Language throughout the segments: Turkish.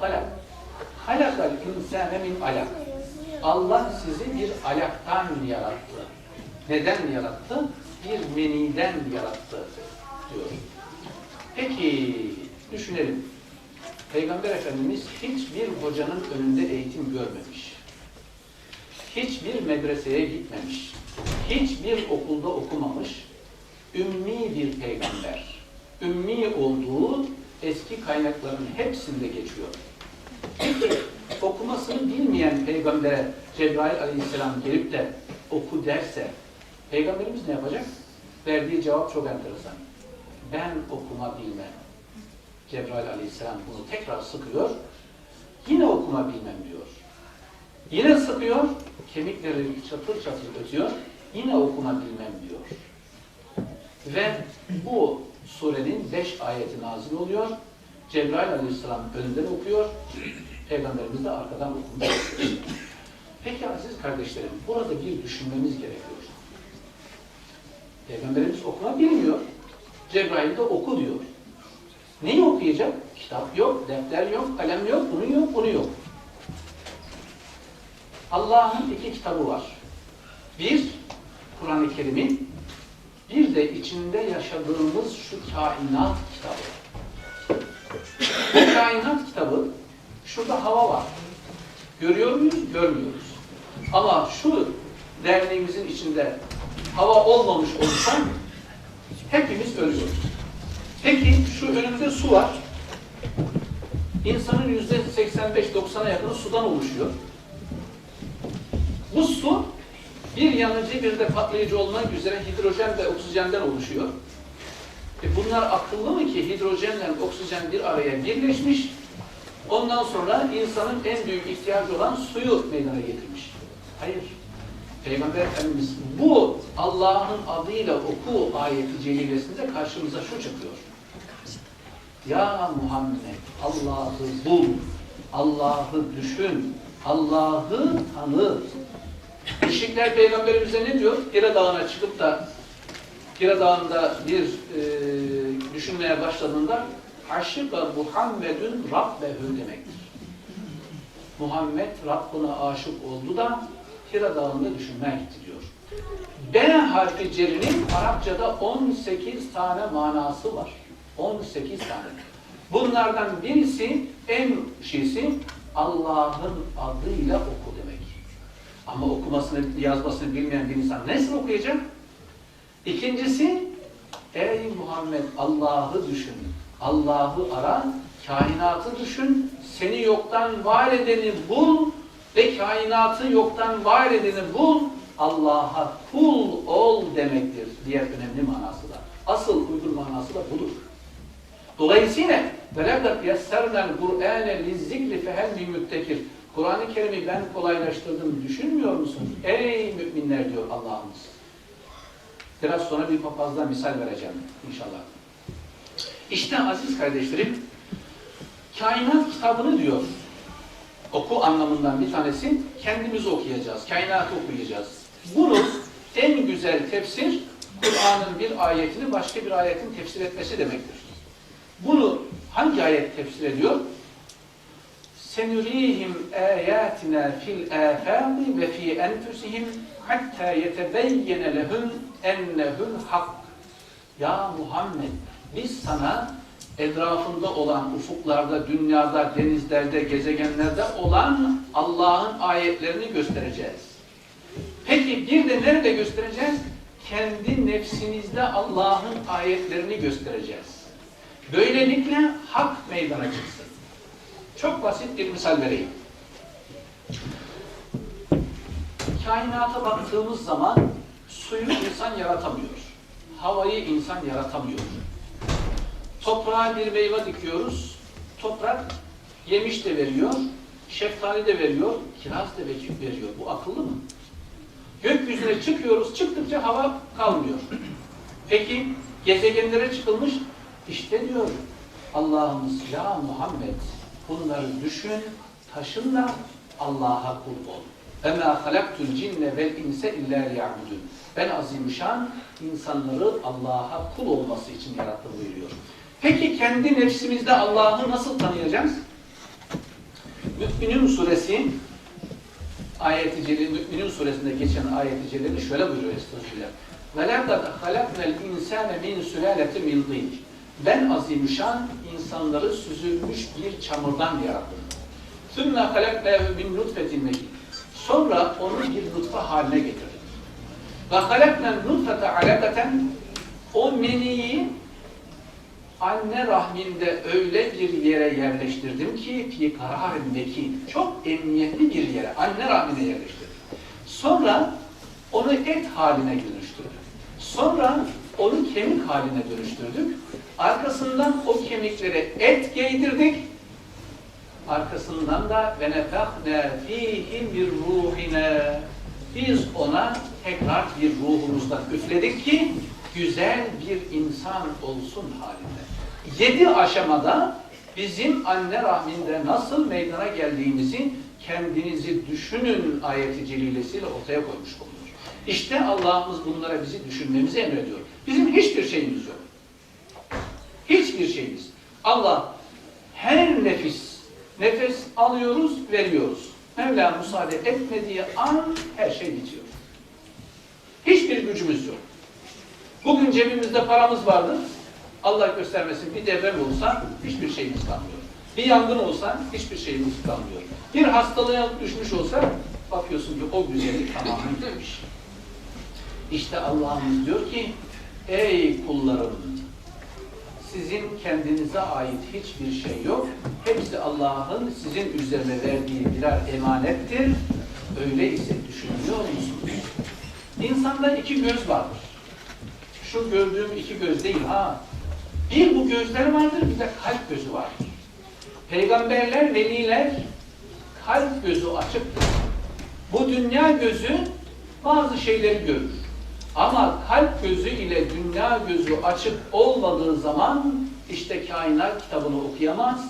halak. Halakal insane min alak. Allah sizi bir alaktan yarattı. Neden yarattı? Bir meniden yarattı diyor. Peki düşünelim. Peygamber Efendimiz hiçbir hocanın önünde eğitim görmemiş. Hiçbir medreseye gitmemiş. Hiçbir okulda okumamış. Ümmi bir peygamber. Ümmi olduğu eski kaynakların hepsinde geçiyor. Peki okumasını bilmeyen peygambere Cebrail aleyhisselam gelip de oku derse peygamberimiz ne yapacak? Verdiği cevap çok enteresan. Ben okuma bilmem. Cebrail aleyhisselam bunu tekrar sıkıyor. Yine okuma bilmem diyor. Yine sıkıyor. Kemikleri çatır çatır ötüyor. Yine okuma bilmem diyor. Ve bu surenin beş ayeti nazil oluyor. Cebrail aleyhisselam önünden okuyor. Peygamberimiz de arkadan okumuş. Peki aziz kardeşlerim, burada bir düşünmemiz gerekiyor. Peygamberimiz okuma bilmiyor. Cebrail de oku diyor. Neyi okuyacak? Kitap yok, defter yok, kalem yok, bunu yok, bunu yok. Allah'ın iki kitabı var. Bir, Kur'an-ı Kerim'in, bir de içinde yaşadığımız şu kainat kitabı. Kainat kitabı, şurada hava var. Görüyor muyuz? Görmüyoruz. Ama şu derneğimizin içinde hava olmamış olsa hepimiz ölüyoruz. Peki şu önümüzde su var. İnsanın yüzde 85-90'a yakını sudan oluşuyor. Bu su bir yanıcı bir de patlayıcı olmak üzere hidrojen ve oksijenden oluşuyor. E bunlar akıllı mı ki hidrojenle oksijen bir araya birleşmiş, ondan sonra insanın en büyük ihtiyacı olan suyu meydana getirmiş. Hayır. Peygamber Efendimiz bu Allah'ın adıyla oku ayeti celilesinde karşımıza şu çıkıyor. Ya Muhammed Allah'ı bul, Allah'ı düşün, Allah'ı tanı. Müşrikler Peygamberimize ne diyor? Hira Dağı'na çıkıp da Hira Dağı'nda bir e, düşünmeye başladığında Aşıka Muhammedun Rabbehü demektir. Muhammed Rabbına aşık oldu da Hira Dağı'nda düşünmeye gitti diyor. B harfi celinin Arapçada 18 tane manası var. 18 tane. Bunlardan birisi en şeysi Allah'ın adıyla oku demek. Ama okumasını, yazmasını bilmeyen bir insan nasıl okuyacak? İkincisi, ey Muhammed Allah'ı düşün. Allah'ı ara, kainatı düşün, seni yoktan var edeni bul ve kainatı yoktan var edeni bul, Allah'a kul ol demektir. Diğer önemli manası da. Asıl uygun manası da budur. Dolayısıyla وَلَقَدْ يَسَّرْنَا الْقُرْآنَ لِلذِّكْرِ فَهَلْ مِنْ مُتَّكِرٍ Kur'an-ı Kerim'i ben kolaylaştırdım düşünmüyor musun? Ey müminler diyor Allah'ımız. Biraz sonra bir papazdan misal vereceğim inşallah. İşte aziz kardeşlerim, kainat kitabını diyor, oku anlamından bir tanesi, kendimiz okuyacağız, kainatı okuyacağız. Bunu en güzel tefsir, Kur'an'ın bir ayetini başka bir ayetin tefsir etmesi demektir. Bunu hangi ayet tefsir ediyor? senurihim ayatina fil afaqi ve fi enfusihim hatta yetebeyyene lehum ennehul hak. Ya Muhammed biz sana etrafında olan ufuklarda, dünyada, denizlerde, gezegenlerde olan Allah'ın ayetlerini göstereceğiz. Peki bir de nerede göstereceğiz? Kendi nefsinizde Allah'ın ayetlerini göstereceğiz. Böylelikle hak meydana çıksın. Çok basit bir misal vereyim. Kainata baktığımız zaman suyu insan yaratamıyor. Havayı insan yaratamıyor. Toprağa bir meyve dikiyoruz. Toprak yemiş de veriyor, şeftali de veriyor, kiraz da veriyor. Bu akıllı mı? Gökyüzüne çıkıyoruz, çıktıkça hava kalmıyor. Peki gezegenlere çıkılmış, işte diyor Allah'ımız ya Muhammed bunları düşün, taşınla Allah'a kul ol. اَمَا خَلَقْتُ الْجِنَّ وَالْاِنْسَ اِلَّا لِيَعْبُدُونَ Ben azimüşşan insanları Allah'a kul olması için yarattım buyuruyor. Peki kendi nefsimizde Allah'ı nasıl tanıyacağız? Mü'minun suresi ayet-i celil, Mü'minun suresinde geçen ayet-i celili şöyle buyuruyor Estağfirullah. وَلَقَدْ خَلَقْنَا الْاِنْسَانَ مِنْ سُلَالَةٍ مِنْ طِينٍ Ben azimüşşan insanları süzülmüş bir çamurdan yarattım. ثُمَّ خَلَقْنَاهُ مِنْ نُطْفَةٍ مَكِينٍ Sonra onu bir nutfa haline getirdik. Ve halaknen nutfete alakaten o meniyi anne rahminde öyle bir yere yerleştirdim ki fi kararindeki çok emniyetli bir yere anne rahmine yerleştirdim. Sonra onu et haline dönüştürdük. Sonra onu kemik haline dönüştürdük. Arkasından o kemiklere et giydirdik Arkasından da ve nefahne fihi bir ruhine biz ona tekrar bir ruhumuzdan üfledik ki güzel bir insan olsun halinde. Yedi aşamada bizim anne rahminde nasıl meydana geldiğimizi kendinizi düşünün ayeti celilesiyle ortaya koymuş bulunuyor. İşte Allah'ımız bunlara bizi düşünmemizi emrediyor. Bizim hiçbir şeyimiz yok. Hiçbir şeyimiz. Allah her nefis, nefes alıyoruz, veriyoruz. Mevla müsaade etmediği an her şey bitiyor. Hiçbir gücümüz yok. Bugün cebimizde paramız vardır. Allah göstermesin bir deprem olsa hiçbir şeyimiz kalmıyor. Bir yangın olsa hiçbir şeyimiz kalmıyor. Bir hastalığa düşmüş olsa bakıyorsun ki o güzellik tamamen gitmiş. İşte Allah'ımız diyor ki ey kullarım sizin kendinize ait hiçbir şey yok. Hepsi Allah'ın sizin üzerine verdiği birer emanettir. Öyleyse düşünüyor musunuz? İnsanda iki göz vardır. Şu gördüğüm iki göz değil ha. Bir bu gözler vardır, bir de kalp gözü vardır. Peygamberler, veliler kalp gözü açıktır. Bu dünya gözü bazı şeyleri görür. Ama kalp gözü ile dünya gözü açık olmadığı zaman işte kainat kitabını okuyamaz,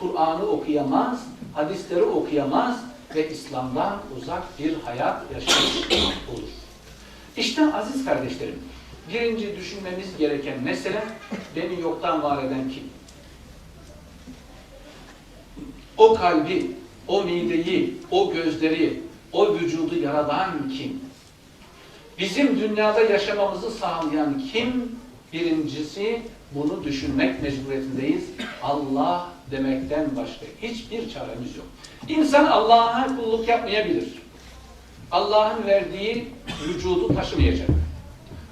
Kur'an'ı okuyamaz, hadisleri okuyamaz ve İslam'dan uzak bir hayat yaşamış olur. İşte aziz kardeşlerim, birinci düşünmemiz gereken mesele beni yoktan var eden kim? O kalbi, o mideyi, o gözleri, o vücudu yaradan kim? Bizim dünyada yaşamamızı sağlayan kim? Birincisi bunu düşünmek mecburiyetindeyiz. Allah demekten başka hiçbir çaremiz yok. İnsan Allah'a kulluk yapmayabilir. Allah'ın verdiği vücudu taşımayacak.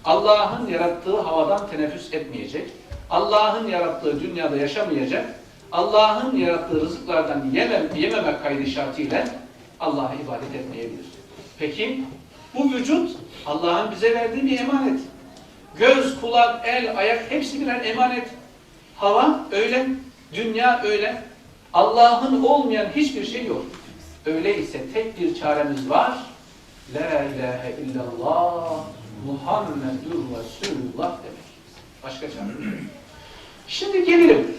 Allah'ın yarattığı havadan teneffüs etmeyecek. Allah'ın yarattığı dünyada yaşamayacak. Allah'ın yarattığı rızıklardan yemem, yememek kaydı şartıyla Allah'a ibadet etmeyebilir. Peki bu vücut Allah'ın bize verdiği bir emanet. Göz, kulak, el, ayak hepsi birer emanet. Hava öyle, dünya öyle. Allah'ın olmayan hiçbir şey yok. Öyleyse tek bir çaremiz var. La ilahe illallah Muhammedur Resulullah demek. Başka çare. Şimdi gelelim.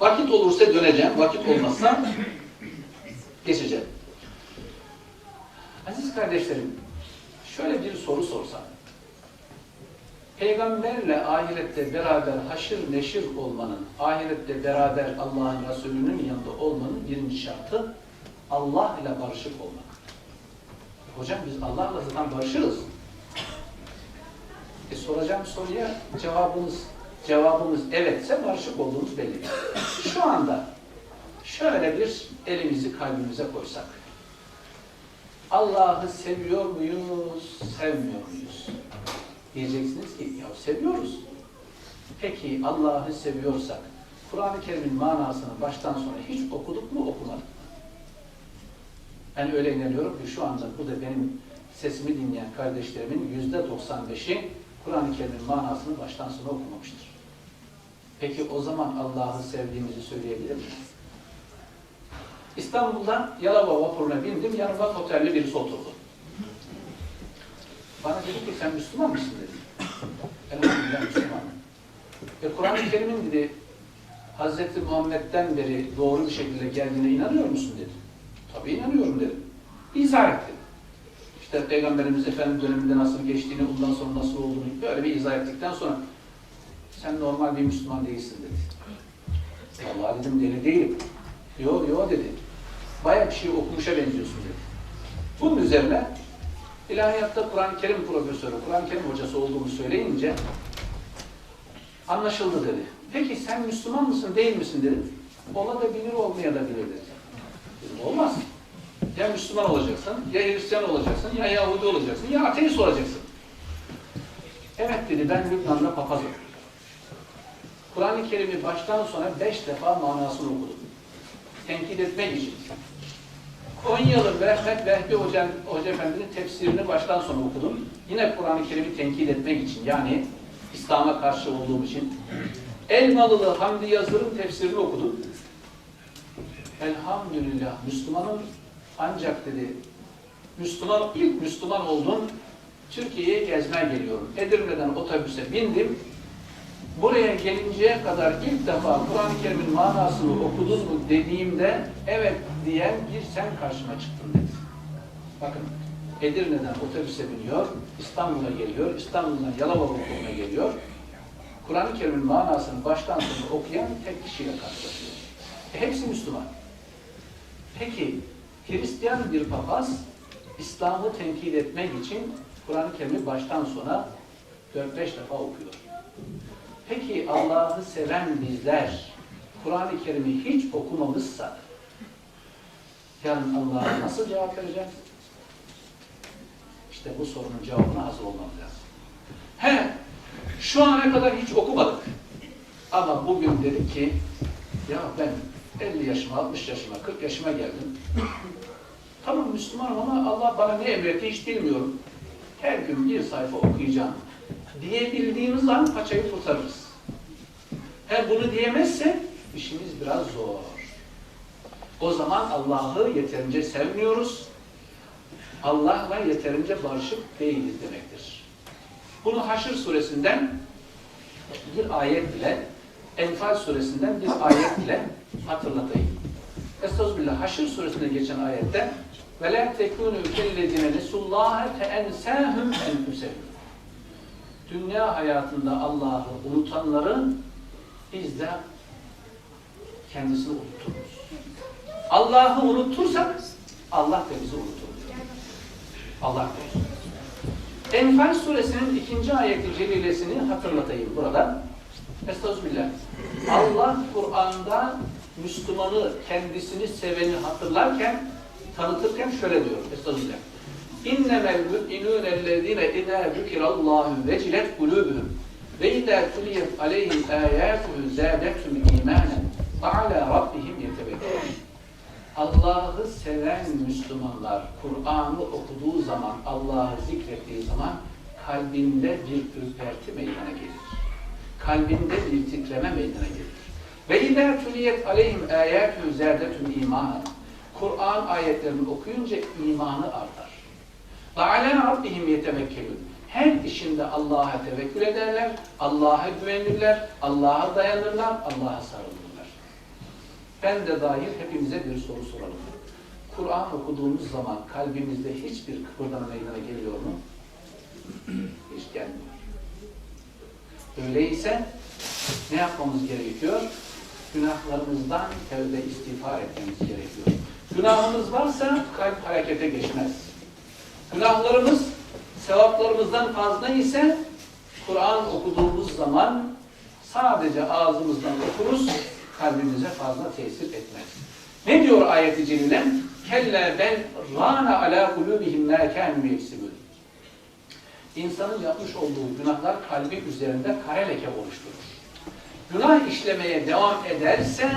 Vakit olursa döneceğim. Vakit olmazsa geçeceğim. Aziz kardeşlerim, şöyle bir soru sorsam. Peygamberle ahirette beraber haşır neşir olmanın, ahirette beraber Allah'ın Resulü'nün yanında olmanın birinci şartı Allah ile barışık olmak. Hocam biz Allah'la zaten barışırız. E soracağım soruya cevabınız cevabımız evetse barışık olduğumuz belli. Şu anda şöyle bir elimizi kalbimize koysak. Allah'ı seviyor muyuz, sevmiyor muyuz? Diyeceksiniz ki ya seviyoruz. Peki Allah'ı seviyorsak Kur'an-ı Kerim'in manasını baştan sona hiç okuduk mu okumadık mı? Ben öyle inanıyorum ki şu anda bu da benim sesimi dinleyen kardeşlerimin yüzde 95'i Kur'an-ı Kerim'in manasını baştan sona okumamıştır. Peki o zaman Allah'ı sevdiğimizi söyleyebilir miyiz? İstanbul'dan Yalova vapuruna bindim, yanıma otelli birisi oturdu. Bana dedi ki sen Müslüman mısın dedi. Elhamdülillah Müslümanım. E Kur'an-ı Kerim'in dedi Hazreti Muhammed'den beri doğru bir şekilde geldiğine inanıyor musun dedi. Tabii inanıyorum dedim. İzah etti. İşte Peygamberimiz Efendimiz döneminde nasıl geçtiğini, ondan sonra nasıl olduğunu böyle bir izah ettikten sonra sen normal bir Müslüman değilsin dedi. Vallahi dedim deli değilim. Yo yo dedi. Bayağı bir şey okumuşa benziyorsun dedi. Bunun üzerine ilahiyatta Kur'an-ı Kerim profesörü, Kur'an-ı Kerim hocası olduğumu söyleyince anlaşıldı dedi. Peki sen Müslüman mısın değil misin dedim. Olabilir olmaya da bilir dedi. Dedim olmaz. Ya Müslüman olacaksın, ya Hristiyan olacaksın, ya Yahudi olacaksın, ya ateist olacaksın. Evet dedi ben Lübnan'da papazım. Kur'an-ı Kerim'i baştan sona beş defa manasını okudum. Tenkit etmek için. Konyalı Mehmet Vehbi Hoca, Hoca Efendi'nin tefsirini baştan sona okudum. Yine Kur'an-ı Kerim'i tenkit etmek için yani İslam'a karşı olduğum için. Elmalılı Hamdi Yazır'ın tefsirini okudum. Elhamdülillah Müslümanım ancak dedi Müslüman ilk Müslüman oldum. Türkiye'ye gezmeye geliyorum. Edirne'den otobüse bindim. Buraya gelinceye kadar ilk defa Kur'an-ı Kerim'in manasını okudun mu dediğimde evet diyen bir sen karşıma çıktın dedi. Bakın Edirne'den otobüse biniyor, İstanbul'a geliyor, İstanbul'dan Yalova okuluna geliyor. Kur'an-ı Kerim'in manasını baştan sona okuyan tek kişiyle karşılaşıyor. E, hepsi Müslüman. Peki Hristiyan bir papaz İslam'ı tenkit etmek için Kur'an-ı Kerim'i baştan sona 4-5 defa okuyor. Allah'ı seven bizler Kur'an-ı Kerim'i hiç okumamışsak yarın Allah'a nasıl cevap vereceğiz? İşte bu sorunun cevabına hazır olmamız lazım. He, şu ana kadar hiç okumadık. Ama bugün dedik ki ya ben 50 yaşıma, 60 yaşıma, 40 yaşıma geldim. Tamam Müslümanım ama Allah bana ne emretti hiç bilmiyorum. Her gün bir sayfa okuyacağım diyebildiğimiz an paçayı kurtarırız. Eğer bunu diyemezse işimiz biraz zor. O zaman Allah'ı yeterince sevmiyoruz. Allah'la yeterince barışık değiliz demektir. Bunu Haşr suresinden bir ayet ile Enfal suresinden bir ayet ile hatırlatayım. Estağfirullah Haşr suresinde geçen ayette ve la tekunu kellezine nesullaha teensahum enfusehum dünya hayatında Allah'ı unutanların biz de kendisini unuturuz. Allah'ı unutursak Allah da bizi unutur. Allah korusun. Enfal suresinin ikinci ayeti celilesini hatırlatayım burada. Estağfirullah. Allah Kur'an'da Müslümanı, kendisini seveni hatırlarken, tanıtırken şöyle diyor. Estağfirullah. İnnemel mü'minûne ellezîne idâ zükirallâhu vecilet kulûbuhum ve idâ tuliyet aleyhim âyâtuhu zâdetum îmânen ve alâ rabbihim yetebekkerûn. Allah'ı seven Müslümanlar Kur'an'ı okuduğu zaman, Allah'ı zikrettiği zaman kalbinde bir ürperti meydana gelir. Kalbinde bir titreme meydana gelir. Ve idâ tuliyet aleyhim âyâtuhu zâdetum îmânen. Kur'an ayetlerini okuyunca imanı artar. Ve alâ rabbihim yetevekkelûn. Her işinde Allah'a tevekkül ederler, Allah'a güvenirler, Allah'a dayanırlar, Allah'a sarılırlar. Ben de dahil hepimize bir soru soralım. Kur'an okuduğumuz zaman kalbimizde hiçbir kıpırdama meydana geliyor mu? Hiç gelmiyor. Öyleyse ne yapmamız gerekiyor? Günahlarımızdan tevbe istiğfar etmemiz gerekiyor. Günahımız varsa kalp harekete geçmez. Günahlarımız sevaplarımızdan fazla ise Kur'an okuduğumuz zaman sadece ağzımızdan okuruz, kalbimize fazla tesir etmez. Ne diyor ayet-i celile? Kelle ben rana ala kulubihim ma kanu yeksibun. İnsanın yapmış olduğu günahlar kalbi üzerinde kare leke oluşturur. Günah işlemeye devam ederse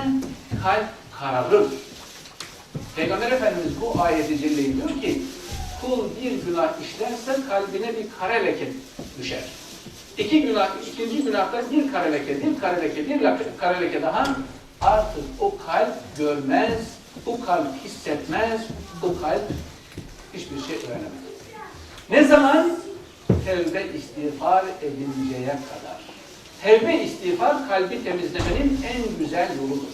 kalp kararır. Peygamber Efendimiz bu ayet-i celleyi diyor ki kul bir günah işlerse kalbine bir kare leke düşer. İki günah, ikinci günahta bir kare leke, bir kare leke, bir kare leke daha artık o kalp görmez, o kalp hissetmez, o kalp hiçbir şey öğrenemez. Ne zaman? Tevbe istiğfar edinceye kadar. Tevbe istiğfar kalbi temizlemenin en güzel yoludur.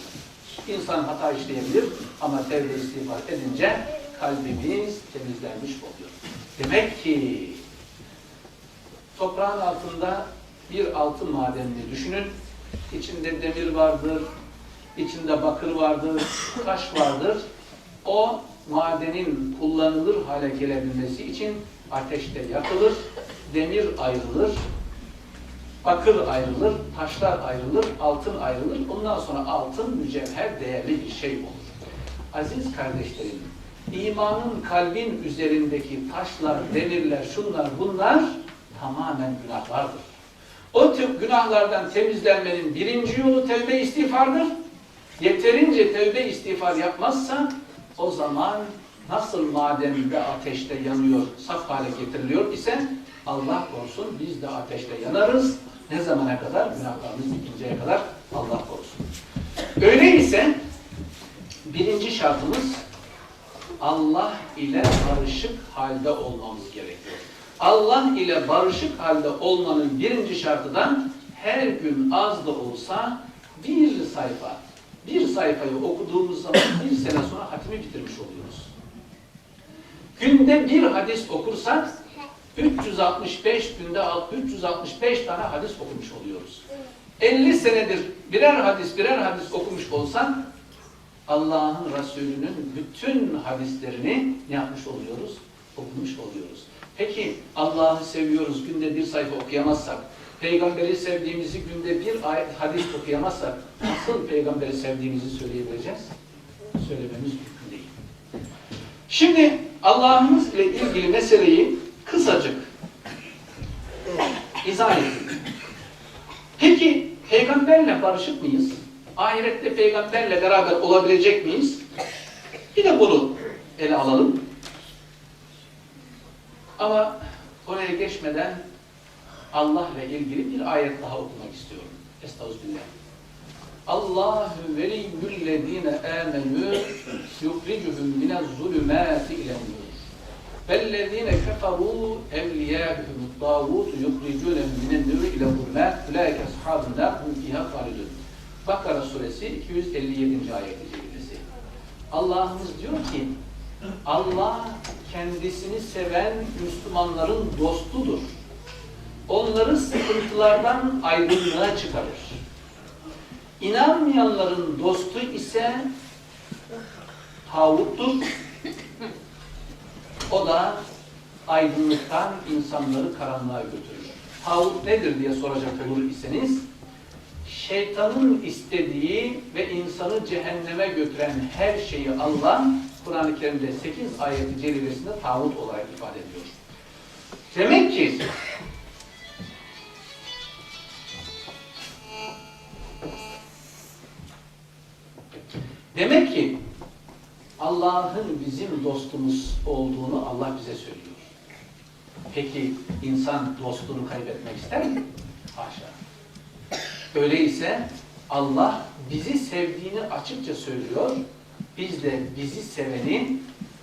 İnsan hata işleyebilir ama tevbe istiğfar edince kalbimiz temizlenmiş oluyor. Demek ki toprağın altında bir altın madenini düşünün. İçinde demir vardır, içinde bakır vardır, taş vardır. O madenin kullanılır hale gelebilmesi için ateşte yakılır, demir ayrılır, bakır ayrılır, taşlar ayrılır, altın ayrılır. Ondan sonra altın mücevher değerli bir şey olur. Aziz kardeşlerim, imanın kalbin üzerindeki taşlar, demirler, şunlar bunlar tamamen günahlardır. O tip günahlardan temizlenmenin birinci yolu tevbe istiğfardır. Yeterince tevbe istiğfar yapmazsa o zaman nasıl madende ateşte yanıyor, saf hale getiriliyor ise Allah korusun biz de ateşte yanarız. Ne zamana kadar? Günahlarımız bitinceye kadar Allah korusun. Öyleyse birinci şartımız Allah ile barışık halde olmamız gerekiyor. Allah ile barışık halde olmanın birinci şartı da her gün az da olsa bir sayfa, bir sayfayı okuduğumuz zaman bir sene sonra hatimi bitirmiş oluyoruz. Günde bir hadis okursak 365 günde 365 tane hadis okumuş oluyoruz. 50 senedir birer hadis birer hadis okumuş olsak Allah'ın Resulü'nün bütün hadislerini ne yapmış oluyoruz? Okumuş oluyoruz. Peki Allah'ı seviyoruz, günde bir sayfa okuyamazsak, peygamberi sevdiğimizi günde bir ayet hadis okuyamazsak nasıl peygamberi sevdiğimizi söyleyebileceğiz? Söylememiz mümkün değil. Şimdi Allah'ımız ile ilgili meseleyi kısacık izah edeyim. Peki peygamberle barışık mıyız? Ahirette peygamberle beraber olabilecek miyiz? Bir de bunu ele alalım. Ama oraya geçmeden Allah'la ilgili bir ayet daha okumak istiyorum. Estağfirullah. Allahu veliyyüllezine amenü yukricuhum minez-zulümâti ilen-nur. Vellezine keferû evliyâhumut tâvûtu yukriculehum minen-nur ile-zulmât ulaike ashabun nâr hum fîhâ halidun. Bakara suresi 257. ayet-i. Allah'ımız diyor ki Allah kendisini seven Müslümanların dostudur. Onları sıkıntılardan aydınlığa çıkarır. İnanmayanların dostu ise tağuttur. O da aydınlıktan insanları karanlığa götürür. Tağut nedir diye soracak olur iseniz, şeytanın istediği ve insanı cehenneme götüren her şeyi Allah Kur'an-ı Kerim'de 8 ayeti celilesinde tağut olarak ifade ediyor. Demek ki Demek ki Allah'ın bizim dostumuz olduğunu Allah bize söylüyor. Peki insan dostluğunu kaybetmek ister mi? Haşa. Öyleyse Allah bizi sevdiğini açıkça söylüyor. Biz de bizi seveni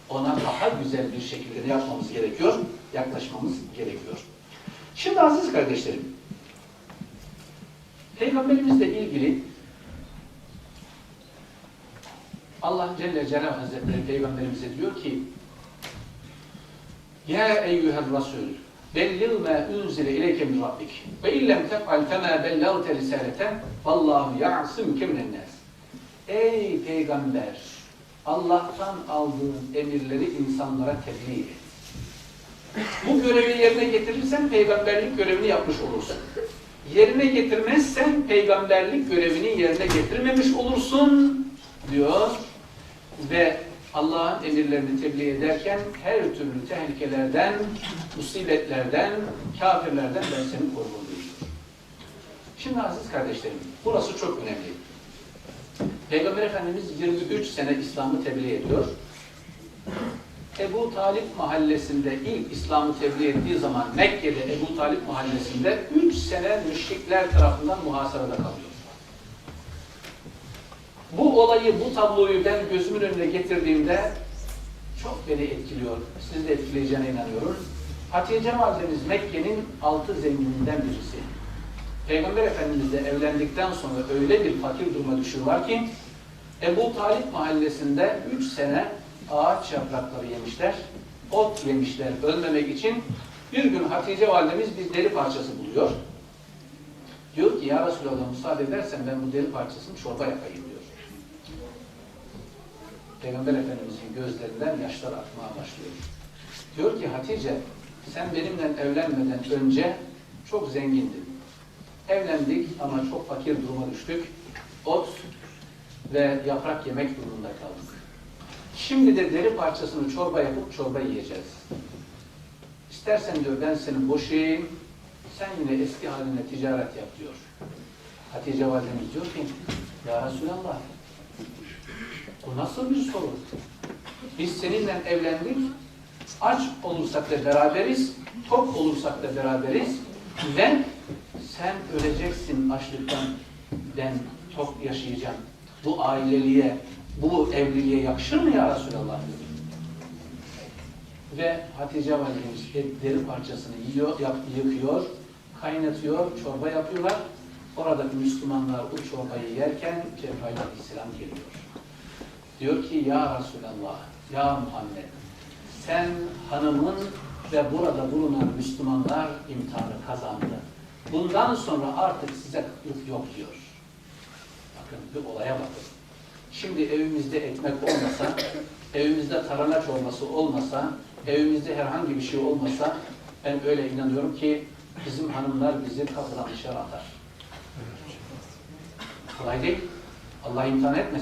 ona daha güzel bir şekilde ne yapmamız gerekiyor? Yaklaşmamız gerekiyor. Şimdi aziz kardeşlerim, Peygamberimizle ilgili Allah Celle Celaluhu Hazretleri Peygamberimize diyor ki Ya eyyühel Resul bellil ma unzile ileyke min rabbik ve illem tef'al fema bellagte risalete vallahu ya'simke minen nas Ey peygamber Allah'tan aldığın emirleri insanlara tebliğ et. Bu görevi yerine getirirsen peygamberlik görevini yapmış olursun. Yerine getirmezsen peygamberlik görevini yerine getirmemiş olursun diyor ve Allah'ın emirlerini tebliğ ederken her türlü tehlikelerden, musibetlerden, kafirlerden ben seni korurum. Şimdi aziz kardeşlerim, burası çok önemli. Peygamber Efendimiz 23 sene İslam'ı tebliğ ediyor. Ebu Talip mahallesinde ilk İslam'ı tebliğ ettiği zaman Mekke'de Ebu Talip mahallesinde 3 sene müşrikler tarafından muhasarada kalıyor. Bu olayı, bu tabloyu ben gözümün önüne getirdiğimde çok beni etkiliyor. Sizi de etkileyeceğine inanıyorum. Hatice Validemiz Mekke'nin altı zengininden birisi. Peygamber Efendimizle evlendikten sonra öyle bir fakir duruma düşüyorlar ki Ebu Talip mahallesinde üç sene ağaç yaprakları yemişler, ot yemişler ölmemek için. Bir gün Hatice validemiz bir deri parçası buluyor. Diyor ki ya Resulallah müsaade edersen ben bu deri parçasını çorba yapayım diyor. Peygamber Efendimizin gözlerinden yaşlar akmaya başlıyor. Diyor ki Hatice sen benimle evlenmeden önce çok zengindin. Evlendik ama çok fakir duruma düştük. Ot ve yaprak yemek durumunda kaldık. Şimdi de deri parçasını çorba yapıp çorba yiyeceğiz. İstersen diyor ben seni boşayayım, sen yine eski haline ticaret yap diyor. Hatice validemiz diyor ki, Ya Resulallah, bu nasıl bir soru? Biz seninle evlendik, aç olursak da beraberiz, tok olursak da beraberiz ve sen öleceksin açlıktan, ben tok yaşayacağım. Bu aileliğe, bu evliliğe yakışır mı ya Resulallah? Ve Hatice validemiz etleri parçasını yiyor, yap, yıkıyor, kaynatıyor, çorba yapıyorlar. Oradaki Müslümanlar o çorbayı yerken Cebrail aleyhisselam geliyor. Diyor ki ya Resulallah, ya Muhammed sen hanımın ve burada bulunan Müslümanlar imtihanı kazandı. Bundan sonra artık size kıtlık yok diyor. Bakın bir olaya bakın. Şimdi evimizde ekmek olmasa, evimizde tarhana çorbası olmasa, evimizde herhangi bir şey olmasa ben öyle inanıyorum ki bizim hanımlar bizi kapıdan dışarı atar. Kolay değil. Allah imtihan etmesin.